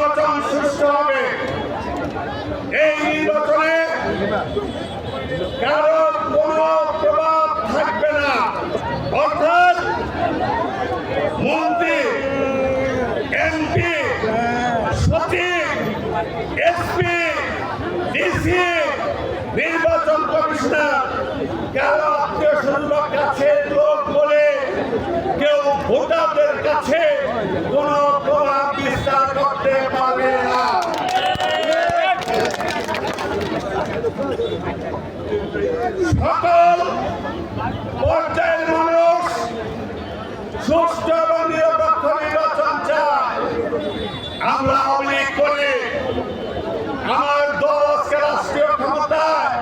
নির্বাচন সুষ্ঠু হবে। এই নির্বাচনে কারও কোনো প্রভাব থাকবে না। অর্থাৎ মন্ত্রী, এমপি, সচিব, এসপি, ডিসি, নির্বাচন কমিশনার, কারও আত্মীয় স্বজনের কাছে লোক বলে কেউ ভোটারদের কাছে কোনো প্রভাব করতে পারবে না সকল পর্যায়ের মানুষ সুষ্ঠু এবং নিরপেক্ষ নির্বাচন চায়। আমরা অনেক করি। আমার দল রাষ্ট্রীয় ক্ষমতায়,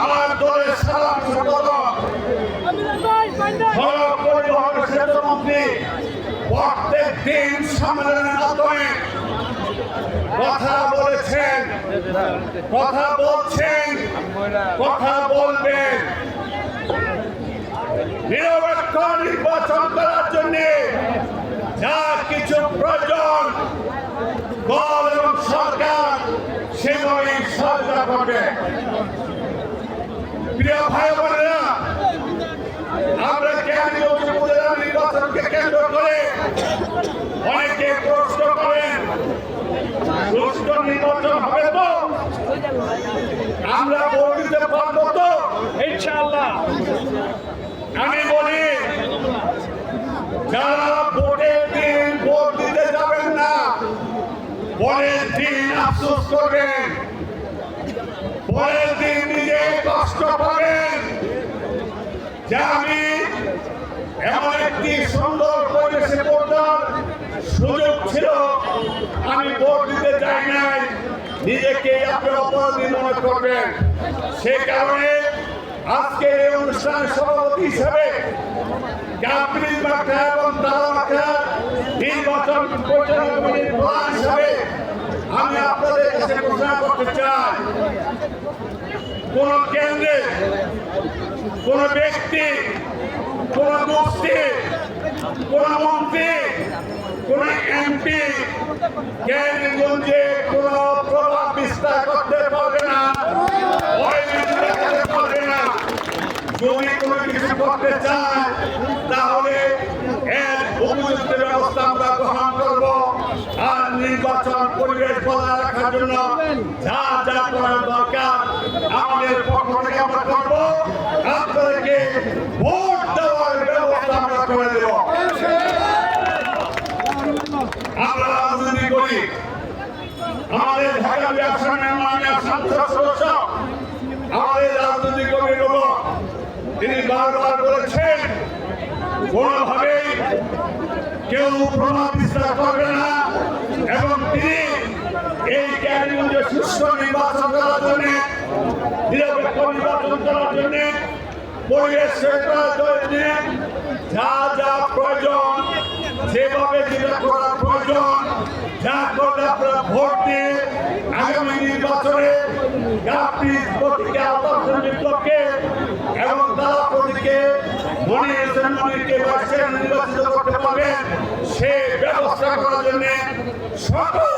আমার দলের সম্পাদক সড়ক পরিবহন সেতুমন্ত্রী, প্রত্যেক দিন সম্মেলনের মাধ্যমে কথা বলেছেন কথা বলছেন, কথা বলবেন। নিরপেক্ষ নির্বাচন করার জন্য যা কিছু প্রয়োজন, দল এবং সরকার সেগুলি সহায়তা করবে। প্রিয় ভাই বোনেরা আমরা কেন্দ্রীয় উপজেলা নির্বাচনকে কেন্দ্র করে অনেকে প্রশ্ন করেন সুষ্ঠু নির্বাচন হবে তো আমরা ভোট দিতে পারব তো ইনশাআল্লাহ আমি বলি যারা ভোটের দিন ভোট দিতে যাবেন না পরের দিন আফসোস করবেন। পরের দিন নিজে কষ্ট পাবেন। যে আমি এমন একটি সুন্দর পরিবেশে পড়তাম সুযোগ ছিল, আমি ভোট দিতে যাই নাই। নিজেকে আপনি অপরাধী মনে করবেন। সে কারণে আজকে এই অনুষ্ঠানের সভাপতি হিসেবে কাপড়ি মাখা এবং দাদা মাখা নির্বাচন পরিচালনা কমিটির হিসাবে আমি আপনাদের কাছে ঘোষণা করতে চাই, কোন কেন্দ্রে, কোন ব্যক্তি, কোন গোষ্ঠী, কোন মন্ত্রী, কোন এমপি জ্ঞানগঞ্জে কোন প্রভাব বিস্তার করতে পারবে না পারবে না। যদি কোনো কিছু করতে চায় তাহলে এর উপযুক্ত ব্যবস্থা আমরা গ্রহণ করব আর নির্বাচন পরিবেশ বজায় রাখার জন্য যা যা করার দরকার, আমাদের পক্ষ থেকে আমরা করব। আপনাদেরকে ভোট দেওয়ার ব্যবস্থা আমরা করে দেব। আমরা রাজনীতি করি। আমাদের ঢাকা মাননীয় সংসদ সদস্য, আমাদের কর্মীর লোক তিনি বারবার বলেছেন, কোনোভাবেই কেউ প্রভাব বিস্তার করবে না, এবং তিনি এই ক্যারিগঞ্জে সুস্থ নির্বাচন করার জন্য, নিরপেক্ষ নির্বাচন করার জন্য, পরিবেশ করার জন্য যা যা প্রয়োজন, যেভাবে যেটা করার প্রয়োজন, যা করলে আপনারা ভোট দিয়ে আগামী নির্বাচনে বিপ্লবকে এবং তারা প্রতীকে নির্বাচিত করতে পারবেন সে ব্যবস্থা করার জন্য সকল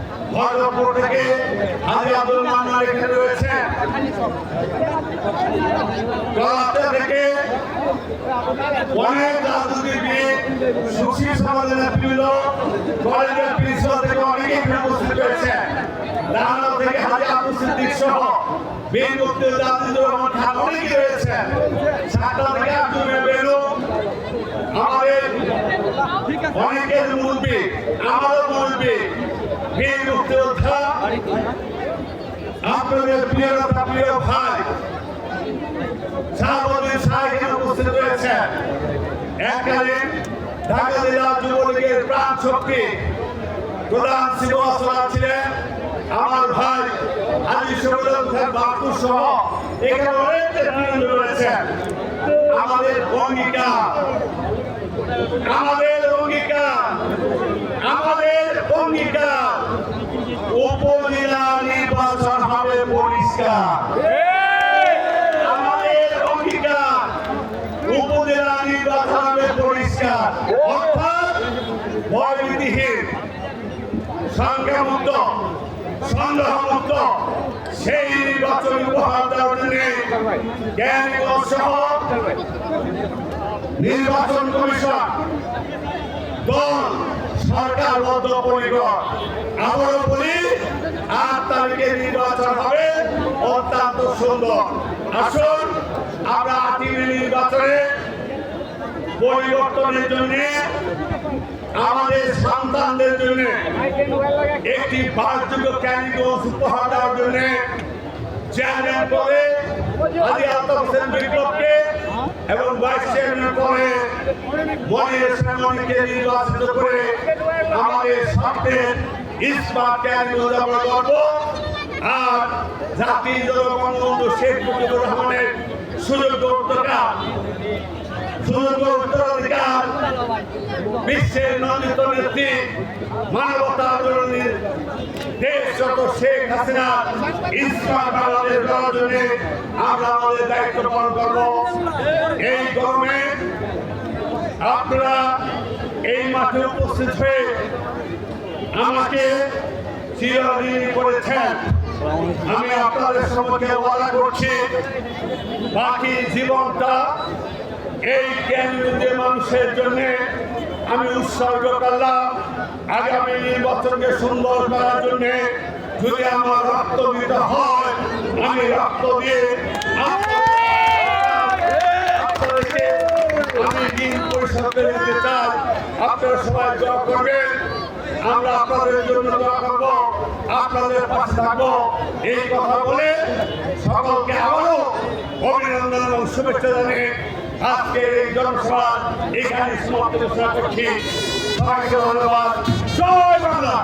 ভদ্রপুর থেকে হাজি আব্দুল মান্নার এখানে রয়েছেন থেকে অনেক রাজনীতিবিদ সুশীল সমাজের নেতৃবৃন্দ কলেজের প্রিন্সিপাল থেকে অনেকেই এখানে রয়েছে রানা থেকে হাজি আব্দুল সিদ্দিক সহ বীর মুক্তি রাজনীতির রহমান খান অনেকেই রয়েছে। সাতটা থেকে আব্দুল বেরু আমাদের মুরব্বী, আমারও মুরব্বী বীর মুক্তিযোদ্ধা আপনাদের প্রিয় নেতা, প্রিয় ভাই শাহ এখানে উপস্থিত রয়েছে এককালীন ঢাকা জেলা যুবলীগের প্রাণ শক্তি প্রধান শিবসভা ছিলেন। আমার ভাই আজি সবুল খান বাপু সহ এখানে অনেক নেতৃবৃন্দ রয়েছেন। আমাদের অঙ্গীকার আমাদের অঙ্গীকার আমাদের অঙ্গীকার উপজেলা নির্বাচন হবে পরিষ্কার আমাদের অঙ্গীকার। উপজেলা নির্বাচন হবে পরিষ্কার। অর্থাৎ ভয়ভীতিহীন, সংখ্যামুক্ত সন্দেহমুক্ত সেই নির্বাচন উপহার দেওয়ার জন্য জ্ঞান সহ নির্বাচন কমিশন, দল, সরকার বদ্ধপরিকর। আবারও বলি আট তারিখে নির্বাচন হবে। অত্যন্ত সুন্দর। আসুন, আমরা আটই নির্বাচনে পরিবর্তনের জন্য, আমাদের সন্তানদের জন্য একটি বাসযোগ্য ক্যান্ডিডেট উপহার দেওয়ার জন্য চেয়ারম্যান পদে আলী আলতাফ হোসেন বিপ্লবকে এবং ভাইস চেয়ারম্যান পদে মনির সেনামণিকে নির্বাচিত করে আমাদের স্বপ্নের ইস্পাত ক্যান্ডিডেট আমরা করব? আর জাতির জনগণবন্ধু শেখ মুজিবুর বিশ্বের নন্দিত নেত্রী, মানবতা আন্দোলনের দেশ যত শেখ হাসিনা, ইসলাম বাংলাদেশ করার জন্য আমরা আমাদের দায়িত্ব পালন করব। এই আপনারা এই মাঠে উপস্থিত হয়ে আমাকে চিরঋণী করেছেন। আমি আপনাদের সম্মুখে ওয়াদা করছি, বাকি জীবনটা এই কেন্দ্রীয় মানুষের জন্য আমি উৎসর্গ করলাম, আগামী নির্বাচনকে সুন্দর করার জন্য যদি আমার রক্ত দিতে হয়, আমি রক্ত দিয়ে আমি ঋণ পরিশোধ করে দিতে চাই। আপনারা সবাই দোয়া করবেন। আমরা আপনাদের জন্য দোয়া করব, আপনাদের পাশে থাকব। এই কথা বলে সকলকে আবারও অভিনন্দন এবং শুভেচ্ছা জানিয়ে আজকের এই জনসভা এখানে সমাপ্ত ঘোষণা করছি সবাইকে ধন্যবাদ। জয় বাংলা।